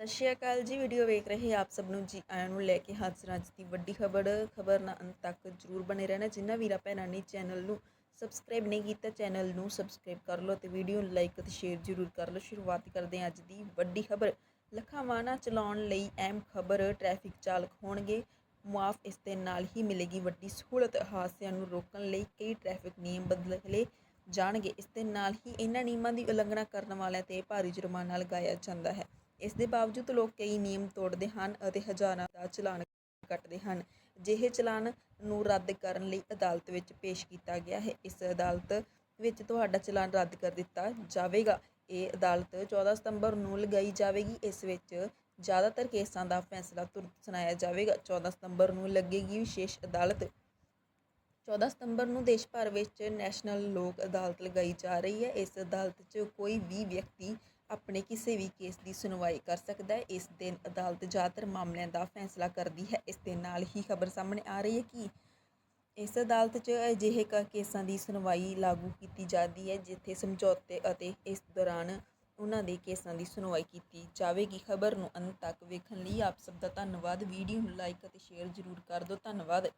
ਸਤਿ ਸ਼੍ਰੀ ਅਕਾਲ ਜੀ ਵੀਡੀਓ ਵੇਖ ਰਹੇ ਆਪ ਸਭ ਨੂੰ ਜੀ, ਆਇਆਂ ਨੂੰ ਲੈ ਕੇ ਹਾਜ਼ਰ ਅੱਜ ਦੀ ਵੱਡੀ ਖਬਰ। ਖਬਰ ਨਾਲ ਅੰਤ ਤੱਕ ਜਰੂਰ ਬਣੇ ਰਹਿਣਾ ਜਿਨ੍ਹਾਂ ਵੀਰਾਂ ਭੈਣਾਂ ਨੇ ਚੈਨਲ ਨੂੰ ਸਬਸਕ੍ਰਾਈਬ ਨਹੀਂ ਕੀਤਾ, ਚੈਨਲ ਨੂੰ ਸਬਸਕ੍ਰਾਈਬ ਕਰ ਲਓ ਤੇ ਵੀਡੀਓ ਨੂੰ ਲਾਈਕ ਅਤੇ ਸ਼ੇਅਰ ਜਰੂਰ ਕਰ ਲਓ। ਸ਼ੁਰੂਆਤ ਕਰਦੇ ਹਾਂ ਅੱਜ ਦੀ ਵੱਡੀ ਖਬਰ। ਲੱਖਾਂ ਵਾਹਨਾਂ ਚਲਾਉਣ ਲਈ ਅਹਿਮ ਖਬਰ ਟ੍ਰੈਫਿਕ ਚਾਲਕ ਹੋਣਗੇ, ਮੁਆਫ ਇਸ ਦੇ ਨਾਲ ਹੀ ਮਿਲੇਗੀ ਵੱਡੀ ਸਹੂਲਤ। ਹਾਦਸਿਆਂ ਨੂੰ ਰੋਕਣ ਲਈ ਕਈ ਟ੍ਰੈਫਿਕ ਨਿਯਮ ਬਦਲੇ ਜਾਣਗੇ। ਇਸ ਦੇ ਨਾਲ ਹੀ ਇਹਨਾਂ ਨਿਯਮਾਂ ਦੀ ਉਲੰਘਣਾ ਕਰਨ ਵਾਲਿਆਂ ਤੇ ਭਾਰੀ ਜੁਰਮਾਨਾ ਲਗਾਇਆ ਜਾਂਦਾ ਹੈ। ਇਸ ਦੇ ਬਾਵਜੂਦ ਲੋਕ ਕਈ ਨਿਯਮ ਤੋੜਦੇ ਹਨ ਅਤੇ ਹਜ਼ਾਰਾਂ ਦਾ ਚਲਾਨ ਕੱਟਦੇ ਹਨ। ਜਿਹੇ ਚਲਾਨ ਨੂੰ ਰੱਦ ਕਰਨ ਲਈ ਅਦਾਲਤ ਵਿੱਚ ਪੇਸ਼ ਕੀਤਾ ਗਿਆ ਹੈ। ਇਸ ਅਦਾਲਤ ਵਿੱਚ ਤੁਹਾਡਾ ਚਲਾਨ ਰੱਦ ਕਰ ਦਿੱਤਾ ਜਾਵੇਗਾ। ਇਹ ਅਦਾਲਤ 14 ਸਤੰਬਰ ਨੂੰ ਲਗਾਈ ਜਾਵੇਗੀ। ਇਸ ਵਿੱਚ ਜ਼ਿਆਦਾਤਰ ਕੇਸਾਂ ਦਾ ਫੈਸਲਾ ਤੁਰੰਤ ਸੁਣਾਇਆ ਜਾਵੇਗਾ। 14 ਸਤੰਬਰ ਨੂੰ ਲੱਗੇਗੀ ਵਿਸ਼ੇਸ਼ ਅਦਾਲਤ। 14 ਸਤੰਬਰ ਨੂੰ ਦੇਸ਼ ਭਰ ਵਿੱਚ ਨੈਸ਼ਨਲ ਲੋਕ ਅਦਾਲਤ ਲਗਾਈ ਜਾ ਰਹੀ ਹੈ। ਇਸ ਅਦਾਲਤ 'ਚ ਕੋਈ ਵੀ ਵਿਅਕਤੀ ਆਪਣੇ ਕਿਸੇ ਵੀ ਕੇਸ ਦੀ ਸੁਣਵਾਈ ਕਰ ਸਕਦਾ ਹੈ। ਇਸ ਦਿਨ ਅਦਾਲਤ ਜ਼ਿਆਦਾਤਰ ਮਾਮਲਿਆਂ ਦਾ ਫੈਸਲਾ ਕਰਦੀ ਹੈ। ਇਸ ਦੇ ਨਾਲ ਹੀ ਖਬਰ ਸਾਹਮਣੇ ਆ ਰਹੀ ਹੈ ਕਿ ਇਸ ਅਦਾਲਤ 'ਚ ਅਜਿਹੇ ਕ ਕੇਸਾਂ ਦੀ ਸੁਣਵਾਈ ਲਾਗੂ ਕੀਤੀ ਜਾਂਦੀ ਹੈ, ਜਿੱਥੇ ਸਮਝੌਤੇ ਅਤੇ ਇਸ ਦੌਰਾਨ ਉਹਨਾਂ ਦੇ ਕੇਸਾਂ ਦੀ ਸੁਣਵਾਈ ਕੀਤੀ ਜਾਵੇਗੀ। ਖਬਰ ਨੂੰ ਅੰਤ ਤੱਕ ਵੇਖਣ ਲਈ ਆਪ ਸਭ ਦਾ ਧੰਨਵਾਦ। ਵੀਡੀਓ ਨੂੰ ਲਾਈਕ ਅਤੇ ਸ਼ੇਅਰ ਜ਼ਰੂਰ ਕਰ ਦਿਓ। ਧੰਨਵਾਦ।